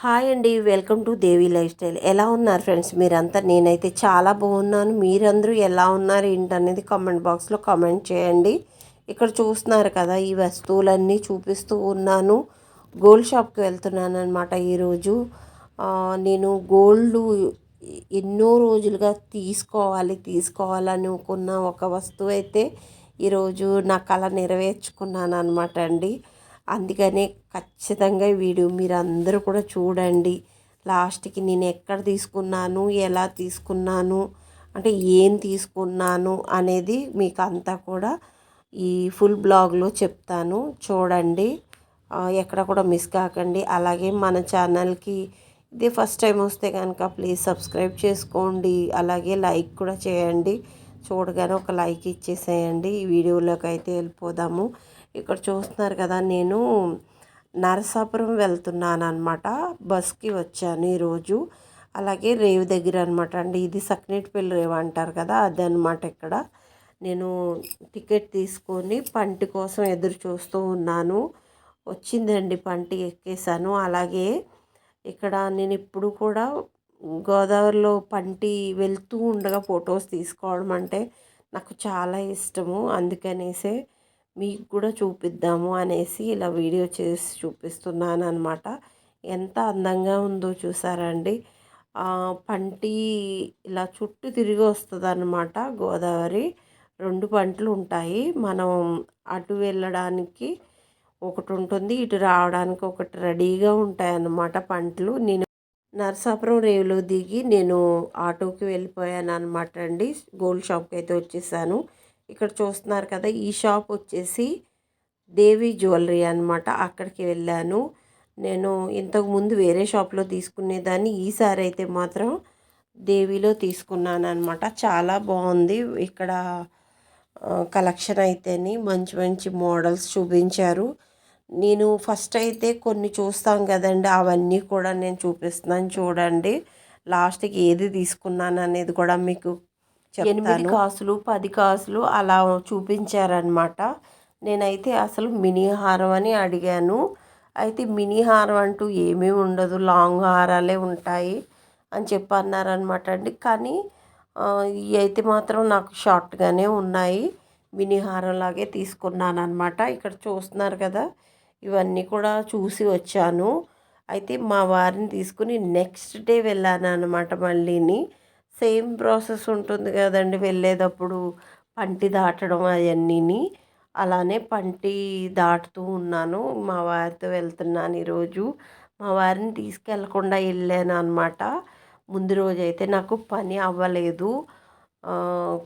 Hi అండి welcome to Devi life style. ఎలా ఉన్నారు ఫ్రెండ్స్ మీరంతా? నేనైతే చాలా బాగున్నాను. మీరందరూ ఎలా ఉన్నారు ఏంటనేది కామెంట్ బాక్స్లో కామెంట్ చేయండి. ఇక్కడ చూస్తున్నారు కదా ఈ వస్తువులన్నీ చూపిస్తూ ఉన్నాను. గోల్డ్ షాప్కి వెళ్తున్నాను అనమాట ఈరోజు నేను గోల్డ్ ఎన్నో రోజులుగా తీసుకోవాలి తీసుకోవాలని అనుకున్న ఒక వస్తువు అయితే ఈరోజు నా కళ నెరవేర్చుకున్నాను అనమాట అండి. అందుకనే ఖచ్చితంగా ఈ వీడియో మీరు అందరూ కూడా చూడండి. లాస్ట్కి నేను ఎక్కడ తీసుకున్నాను ఎలా తీసుకున్నాను అంటే ఏం తీసుకున్నాను అనేది మీకు అంతా కూడా ఈ ఫుల్ బ్లాగ్లో చెప్తాను. చూడండి. ఎక్కడ కూడా మిస్ కాకండి. అలాగే మన ఛానల్కి ఇది ఫస్ట్ టైం వస్తే కనుక ప్లీజ్ సబ్స్క్రైబ్ చేసుకోండి. అలాగే లైక్ కూడా చేయండి. చూడగానే ఒక లైక్ ఇచ్చేసేయండి. ఈ వీడియోలోకి అయితే వెళ్ళిపోదాము. ఇక్కడ చూస్తున్నారు కదా నేను నరసాపురం వెళ్తున్నాను అనమాట బస్కి వచ్చాను ఈరోజు. అలాగే రేవు దగ్గర అనమాట అండి. ఇది సక్నేటిపల్లి రేవు అంటారు కదా అది అనమాట ఇక్కడ. నేను టికెట్ తీసుకొని పంటి కోసం ఎదురు చూస్తూ ఉన్నాను. వచ్చిందండి పంటి ఎక్కేసాను అలాగే ఇక్కడ నేను ఇప్పుడు కూడా గోదావరిలో పంటి వెళ్తూ ఉండగా ఫొటోస్ తీసుకోవడం అంటే నాకు చాలా ఇష్టము. అందుకనేసే మీకు కూడా చూపిద్దాము అనేసి ఇలా వీడియో చేసి చూపిస్తున్నాను అనమాట ఎంత అందంగా ఉందో చూసారండి ఆ, పంటి ఇలా చుట్టూ తిరిగి వస్తుంది అనమాట గోదావరి. రెండు పంటలు ఉంటాయి. మనం అటు వెళ్ళడానికి ఒకటి ఉంటుంది ఇటు రావడానికి ఒకటి రెడీగా ఉంటాయి అన్నమాట పంటలు. నేను నరసాపురం రేవులో దిగి నేను ఆటోకి వెళ్ళిపోయాను అనమాట అండి. గోల్డ్ షాప్కి అయితే వచ్చేసాను. ఇక్కడ చూస్తున్నారు కదా ఈ షాప్ వచ్చేసి దేవి జ్యువెలరీ అనమాట అక్కడికి వెళ్ళాను. నేను ఇంతకు ముందు వేరే షాప్లో తీసుకునేదాన్ని ఈసారి అయితే మాత్రం దేవిలో తీసుకున్నాను అనమాట చాలా బాగుంది. ఇక్కడ కలెక్షన్ అయితేని మంచి మంచి మోడల్స్ చూపించారు. నేను ఫస్ట్ అయితే కొన్ని చూస్తాం కదండి అవన్నీ కూడా నేను చూపిస్తున్నాను చూడండి. లాస్ట్కి ఏది తీసుకున్నాను అనేది కూడా మీకు ఎనిమిది కాసులు పది కాసులు అలా చూపించారనమాట నేనైతే అసలు మినీ హారం అని అడిగాను. అయితే మినీ హారం అంటూ ఏమీ ఉండదు లాంగ్ హారాలే ఉంటాయి అని చెప్పి అన్నారనమాట అండి. కానీ ఇవి అయితే మాత్రం నాకు షార్ట్గానే ఉన్నాయి. మినీ హారం లాగే తీసుకున్నాను అనమాట ఇక్కడ చూస్తున్నారు కదా ఇవన్నీ కూడా చూసి వచ్చాను. అయితే మా వారిని తీసుకుని నెక్స్ట్ డే వెళ్ళాను అనమాట మళ్ళీని. సేమ్ ప్రాసెస్ ఉంటుంది కదండి వెళ్ళేటప్పుడు. పంటి దాటడం అవన్నీని. అలానే పంటి దాటుతూ ఉన్నాను. మా వారితో వెళ్తున్నాను ఈరోజు. మా వారిని తీసుకెళ్ళకుండా వెళ్ళాను అనమాట ముందు రోజు అయితే నాకు పని అవ్వలేదు.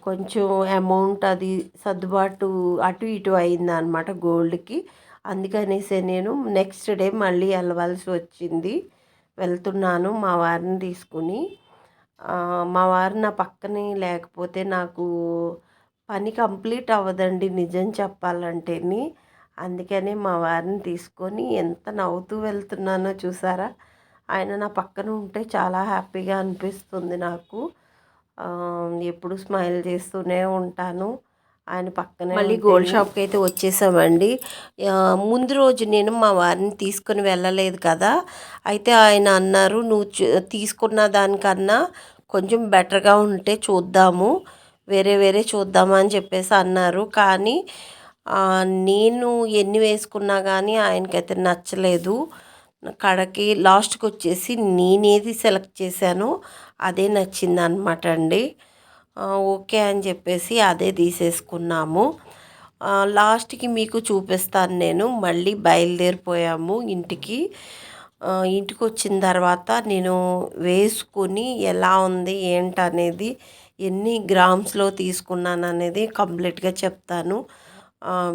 కొంచెం అమౌంట్ అది సర్దుబాటు అటు ఇటు అయింది అనమాట గోల్డ్కి. అందుకనేసి నేను నెక్స్ట్ డే మళ్ళీ వెళ్ళవలసి వచ్చింది. వెళ్తున్నాను మా వారిని తీసుకుని. మా వారు నా పక్కనే లేకపోతే నాకు పని కంప్లీట్ అవ్వదండి నిజం చెప్పాలంటేని. అందుకనే మా వారిని తీసుకొని ఎంత నవ్వుతూ వెళ్తున్నానో చూసారా? ఆయన నా పక్కన ఉంటే చాలా హ్యాపీగా అనిపిస్తుంది నాకు. ఎప్పుడు స్మైల్ చేస్తూనే ఉంటాను. ఆయన పక్కనే మళ్ళీ గోల్డ్ షాప్కి అయితే వచ్చేసామండి ముందు రోజు నేను మా వారిని తీసుకొని వెళ్ళలేదు కదా. అయితే ఆయన అన్నారు నువ్వు తీసుకున్న దానికన్నా కొంచెం బెటర్గా ఉంటే చూద్దాము. వేరే వేరే చూద్దామా అని చెప్పేసి అన్నారు. కానీ నేను ఎన్ని వేసుకున్నా కానీ ఆయనకైతే నచ్చలేదు. కడకి లాస్ట్కి వచ్చేసి నేనేది సెలెక్ట్ చేశానో. అదే నచ్చింది అనమాట అండి. ఓకే అని చెప్పేసి అదే తీసేసుకున్నాము. లాస్ట్కి మీకు చూపిస్తాను నేను. మళ్ళీ బయలుదేరిపోయాము ఇంటికి. ఇంటికి వచ్చిన తర్వాత నేను వేసుకుని ఎలా ఉంది ఏంటనేది ఎన్ని గ్రామ్స్లో తీసుకున్నాను అనేది కంప్లీట్గా చెప్తాను.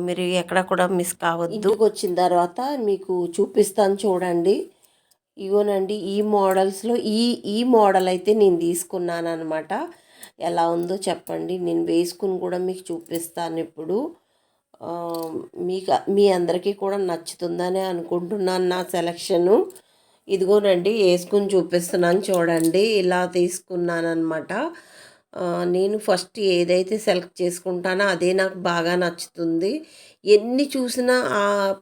మీరు ఎక్కడ కూడా మిస్ కావద్దు. ఇంటికి వచ్చిన తర్వాత మీకు చూపిస్తాను చూడండి. ఇగోనండి ఈ మోడల్స్లో ఈ ఈ మోడల్ అయితే నేను తీసుకున్నాను అనమాట ఎలా ఉందో చెప్పండి. నేను వేసుకుని కూడా మీకు చూపిస్తాను ఇప్పుడు. మీకు మీ అందరికీ కూడా నచ్చుతుందని అనుకుంటున్నాను నా సెలక్షను. ఇదిగోనండి వేసుకుని చూపిస్తున్నాను చూడండి. ఇలా తీసుకున్నాను అనమాట నేను ఫస్ట్ ఏదైతే సెలెక్ట్ చేసుకుంటానో అదే నాకు బాగా నచ్చుతుంది. ఎన్ని చూసినా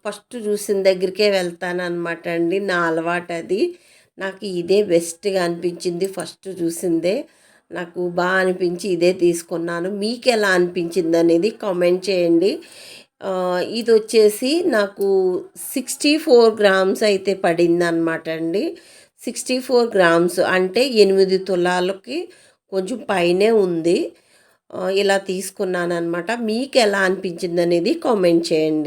ఫస్ట్ చూసిన దగ్గరికే వెళ్తానమాట అండి. నా అలవాటు అది. నాకు ఇదే బెస్ట్గా అనిపించింది ఫస్ట్ చూసిందే. నాకు బాగా అనిపించి ఇదే తీసుకున్నాను. మీకు ఎలా అనిపించింది అనేది కామెంట్ చేయండి. ఇది వచ్చేసి నాకు సిక్స్టీ ఫోర్ గ్రామ్స్ అయితే పడింది అనమాట అండి. సిక్స్టీ ఫోర్ గ్రామ్స్ అంటే ఎనిమిది తులాలకి కొంచెం పైనే ఉంది. ఇలా తీసుకున్నాను అనమాట మీకు ఎలా అనిపించింది అనేది కామెంట్ చేయండి.